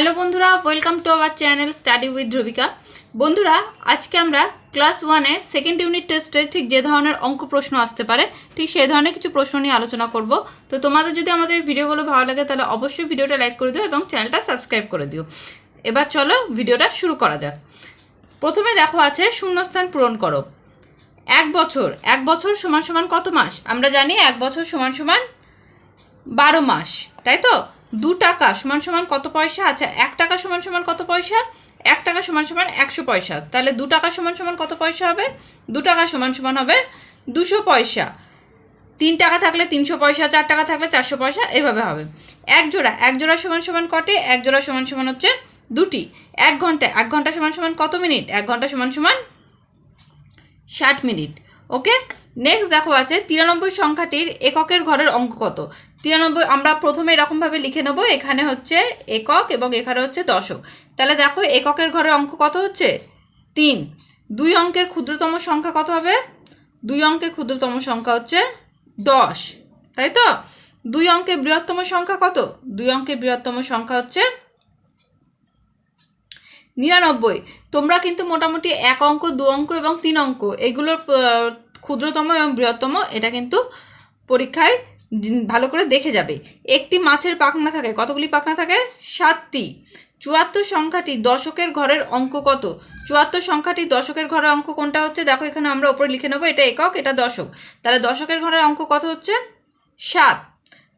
Hello বন্ধুরা welcome to our channel study with Dhruvika বন্ধুরা, আজকে আমরা ক্লাস ওয়ানে সেকেন্ড ইউনিট টেস্টে ঠিক যে ধরনের অঙ্ক প্রশ্ন আসতে পারে, ঠিক সেই ধরনের কিছু প্রশ্ন নিয়ে আলোচনা করব। তো তোমাদের যদি আমাদের ভিডিওগুলো ভালো লাগে, তাহলে অবশ্যই ভিডিওটা লাইক করে দিও এবং চ্যানেলটা সাবস্ক্রাইব করে দিও। এবার চলো ভিডিওটা শুরু করা যাক। প্রথমে দেখো আছে, শূন্যস্থান পূরণ করো। এক বছর এক বছর সমান সমান কত মাস? আমরা জানি এক বছর সমান সমান বারো মাস, তাই তো? দু টাকা সমান সমান কত পয়সা? আচ্ছা এক টাকা সমান সমান কত পয়সা? এক টাকা সমান সমান একশো পয়সা। তাহলে দু টাকা সমান সমান কত পয়সা হবে? দু টাকা সমান সমান হবে দুশো পয়সা। তিন টাকা থাকলে তিনশো পয়সা, চার টাকা থাকলে চারশো পয়সা, এভাবে হবে। এক জোড়া এক জোড়া সমান সমান কটে? এক জোড়া সমান সমান হচ্ছে দুটি। এক ঘণ্টা এক ঘণ্টা সমান সমান কত মিনিট? এক ঘণ্টা সমান সমান ষাট মিনিট। ওকে? নেক্সট দেখো আছে তিরানব্বই সংখ্যাটির এককের ঘরের অঙ্ক কত? তিরানব্বই, আমরা প্রথমে এরকমভাবে লিখে নেব, এখানে হচ্ছে একক এবং এখানে হচ্ছে দশক। তাহলে দেখো, এককের ঘরে অঙ্ক কত হচ্ছে? তিন। দুই অঙ্কের ক্ষুদ্রতম সংখ্যা কত হবে? দুই অঙ্কের ক্ষুদ্রতম সংখ্যা হচ্ছে দশ। তাই তো? দুই অঙ্কের বৃহত্তম সংখ্যা কত? দুই অঙ্কের বৃহত্তম সংখ্যা হচ্ছে নিরানব্বই। তোমরা কিন্তু মোটামুটি এক অঙ্ক, দু অঙ্ক এবং তিন অঙ্ক, এগুলোর ক্ষুদ্রতম এবং বৃহত্তম, এটা কিন্তু পরীক্ষায় ভালো করে দেখে যাবে। একটি মাছের পাখনা থাকে, কতগুলি পাখনা থাকে? সাতটি। চুয়াত্তর সংখ্যাটি দশকের ঘরের অঙ্ক কত? চুয়াত্তর সংখ্যাটি দশকের ঘরের অঙ্ক কোনটা হচ্ছে? দেখো, এখানে আমরা ওপরে লিখে নেব, এটা একক, এটা দশক। তাহলে দশকের ঘরের অঙ্ক কত হচ্ছে? সাত।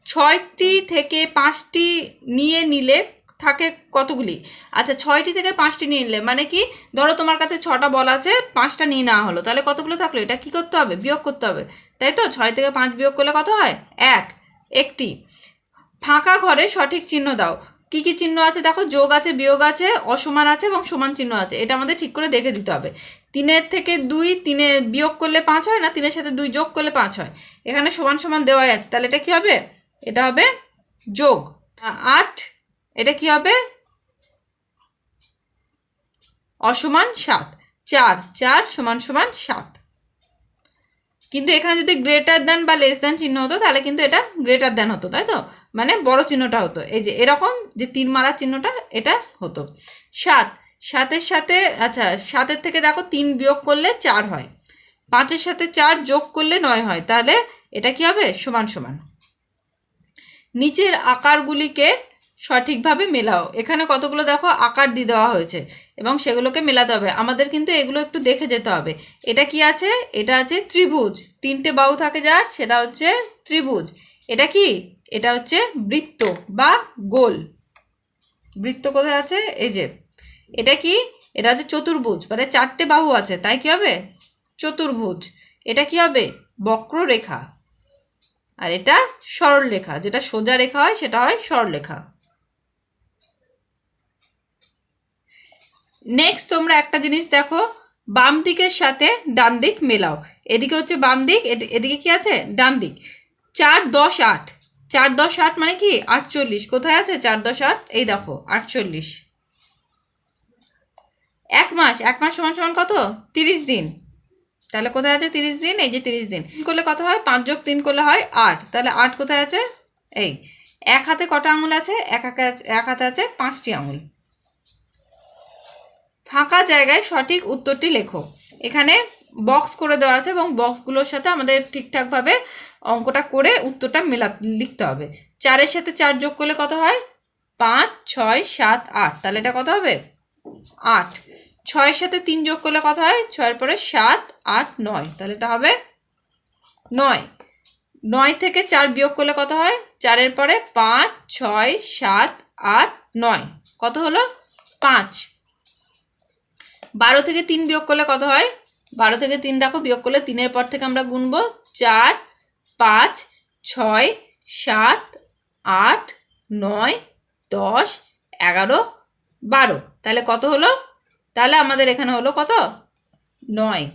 ছয়টি থেকে পাঁচটি নিয়ে নিলে থাকে কতগুলি? আচ্ছা ছয়টি থেকে পাঁচটি নিয়ে নিলে মানে কি? ধরো তোমার কাছে ছটা বল আছে, পাঁচটা নিয়ে নেওয়া হলো, তাহলে কতগুলো থাকল? এটা কি করতে হবে? বিয়োগ করতে হবে। তাই তো? ছয় থেকে পাঁচ বিয়োগ করলে কত হয়? এক। একটি। ফাঁকা ঘরে সঠিক চিহ্ন দাও। কি কি চিহ্ন আছে? দেখো, যোগ আছে, বিয়োগ আছে, অসমান আছে এবং সমান চিহ্ন আছে। এটা আমাদের ঠিক করে দেখে দিতে হবে। তিনের থেকে দুই, তিনে বিয়োগ করলে পাঁচ হয় না? তিনের সাথে দুই যোগ করলে পাঁচ হয়। এখানে সমান সমান দেওয়াই আছে। তাহলে এটা কি হবে? এটা হবে যোগ। আট এটা কি হবে? অসমান সাত। চার চার সমান সমান সাত। কিন্তু এখানে যদি গ্রেটার দেন বা লেস দেন চিহ্ন হতো, তাহলে কিন্তু এটা গ্রেটার দেন হতো, তাই তো? মানে বড় চিহ্নটা হতো। এই যে এরকম যে তিন মারা চিহ্নটা, এটা হতো। সাত। সাতের সাথে আচ্ছা সাতের থেকে দেখো তিন বিয়োগ করলে চার হয়। পাঁচের সাথে চার যোগ করলে নয় হয়। তাহলে এটা কি হবে? সমান সমান। নিচের আকারগুলিকে সঠিকভাবে মেলাও। এখানে কতগুলো দেখো আকার দিয়ে দেওয়া হয়েছে এবং সেগুলোকে মেলাতে হবে। আমাদের কিন্তু এগুলো একটু দেখে যেতে হবে। এটা কি আছে? এটা আছে ত্রিভুজ। তিনটে বাহু থাকে যার, সেটা হচ্ছে ত্রিভুজ। এটা কি? এটা হচ্ছে বৃত্ত বা গোল। বৃত্ত কোথায় আছে? এই যে। এটা কি? এটা হচ্ছে চতুর্ভুজ। মানে চারটে বাহু আছে। তাই কি হবে? চতুর্ভুজ। এটা কি হবে? বক্ররেখা। আর এটা সরল রেখা যেটা সোজা রেখা হয়, সেটা হয় সরল নেক্সট তোমরা একটা জিনিস দেখো, বাম দিকের সাথে ডান দিক মেলাও। এদিকে হচ্ছে বাম দিক, এদি- এদিকে কি আছে? ডান দিক। চার দশ আট। চার দশ আট মানে কি? আটচল্লিশ। কোথায় আছে চার দশ আট? এই দেখো, আটচল্লিশ। এক মাস এক মাস সমান সমান কত? তিরিশ দিন। তাহলে কোথায় আছে তিরিশ দিন? এই যে তিরিশ দিন। করলে কত হয়? পাঁচ যোগ তিন করলে হয় আট। তাহলে আট কোথায় আছে? এই, এক হাতে কটা আঙুল আছে? এক হাতে এক হাতে আছে পাঁচটি আঙুল। ফাঁকা জায়গায় সঠিক উত্তরটি লেখো। এখানে বক্স করে দেওয়া আছে এবং বক্সগুলোর সাথে আমাদের ঠিকঠাকভাবে অঙ্কটা করে উত্তরটা মেলা, লিখতে হবে। চারের সাথে চার যোগ করলে কত হয়? পাঁচ, ছয়, সাত, আট। তাহলে এটা কত হবে? আট। ছয়ের সাথে তিন যোগ করলে কত হয়? ছয়ের পরে সাত, আট, নয়। তাহলে এটা হবে নয়। নয় থেকে চার বিয়োগ করলে কত হয়? চারের পরে পাঁচ, ছয়, সাত, আট, নয়। কত হলো? পাঁচ। বারো থেকে তিন বিয়োগ করলে কত হয়? বারো থেকে তিন দেখো, বিয়োগ করলে তিনের পর থেকে আমরা গুনবো চার, পাঁচ, ছয়, সাত, আট, নয়, দশ, এগারো, বারো। তাহলে কত হলো? তাহলে আমাদের এখানে হলো কত? নয়।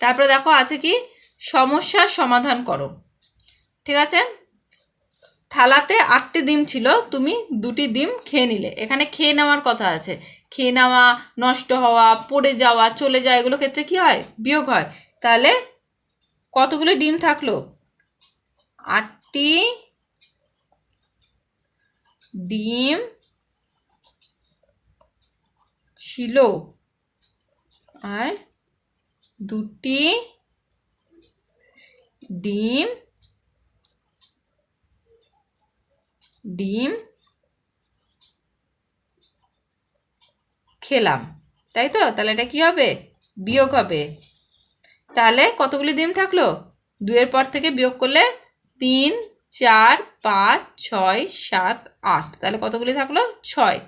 তারপরে দেখো আছে কি? সমস্যার সমাধান করো। ঠিক আছে? থালাতে আটটি ডিম ছিল, তুমি দুটি ডিম খেয়ে নিলে। এখানে খেয়ে নেওয়ার কথা আছে। খেয়ে নেওয়া, নষ্ট হওয়া, পড়ে যাওয়া, চলে যাওয়া, এগুলো ক্ষেত্রে কি হয়? বিয়োগ হয়। তাহলে কতগুলো ডিম থাকল? আটটি ডিম ছিল আর দুটি ডিম ডিম খেলাম, তাই তো? তাহলে এটা কি হবে? বিয়োগ হবে। তাহলে কতগুলি ডিম থাকল? দুয়ের পর থেকে বিয়োগ করলে তিন, চার, পাঁচ, ছয়, সাত, আট। তাহলে কতগুলি থাকল? ছয়।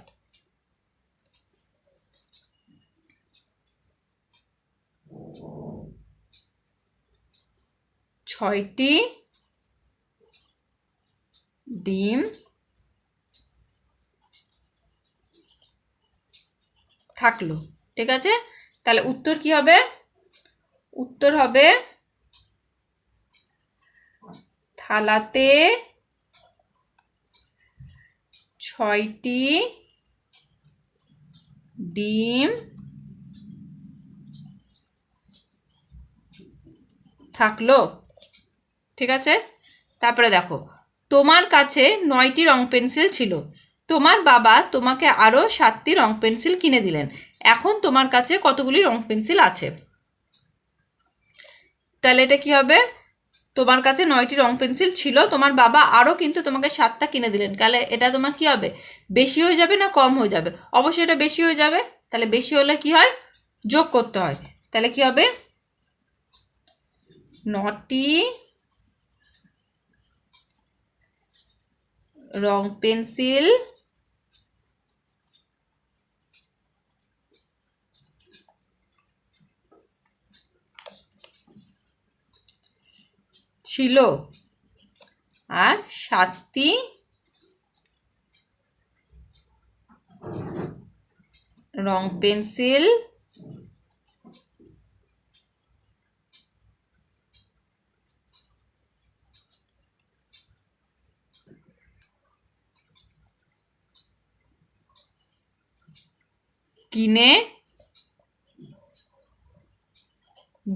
ছয়টি ডিম থাকল, ঠিক আছে? তাহলে উত্তর কি হবে? উত্তর হবে থালাতে ছয়টি ডিম থাকল, ঠিক আছে? তারপরে দেখো, তোমার কাছে নয়টি রং পেন্সিল ছিল। তোমার বাবা তোমাকে আরও সাতটি রং পেন্সিল কিনে দিলেন। এখন তোমার কাছে কতগুলি রং পেন্সিল আছে? তাহলে এটা কি হবে? তোমার কাছে নয়টি রং পেন্সিল ছিল, তোমার বাবা আরও কিন্তু তোমাকে সাতটা কিনে দিলেন। তাহলে এটা তোমার কি হবে? বেশি হয়ে যাবে না কম হয়ে যাবে? অবশ্যই এটা বেশি হয়ে যাবে। তাহলে বেশি হলে কি হয়? যোগ করতে হয়। তাহলে কি হবে? নটি রং পেন্সিল ছিল। আর সাতটি রং পেন্সিল কিনে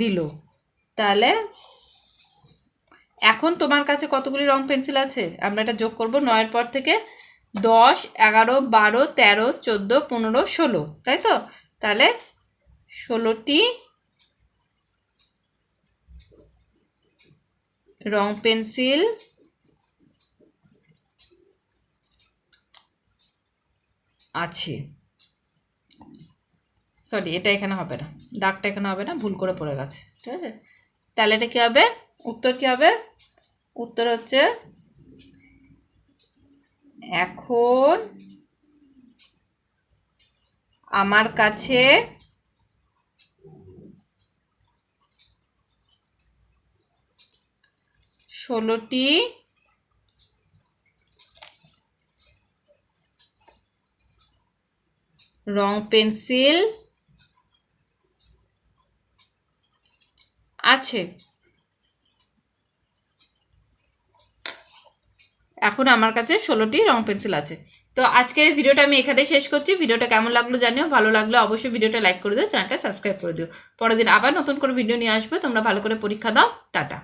দিল। তাহলে এখন তোমার কাছে কতগুলি রং পেন্সিল আছে? আমরা এটা যোগ করব নয়ের পর থেকে দশ, এগারো, বারো, তেরো, চোদ্দ, পনেরো, ষোলো, তাই তো? তাহলে ষোলোটি রং পেন্সিল আছে। সরি, এটা এখানে হবে না। দাগটা এখানে হবে না, ভুল করে পড়ে গেছে। ঠিক আছে? তাহলে এটা কী হবে? উত্তর কী হবে? উত্তর হচ্ছে এখন আমার কাছে ষোলোটি রং পেন্সিল আছে। এখন আমার কাছে ষোলোটি রং পেন্সিল আছে। তো আজকের ভিডিওটা আমি এখানে শেষ করছি। ভিডিওটা কেমন লাগল জানিও, ভালো লাগল অবশ্যই ভিডিওটা লাইক করে দিও, চ্যানেলটা সাবস্ক্রাইব করে দিও। পরের দিন আবার নতুন করে ভিডিও নিয়ে আসবে। তোমরা ভালো করে পরীক্ষা দাও। টাটা।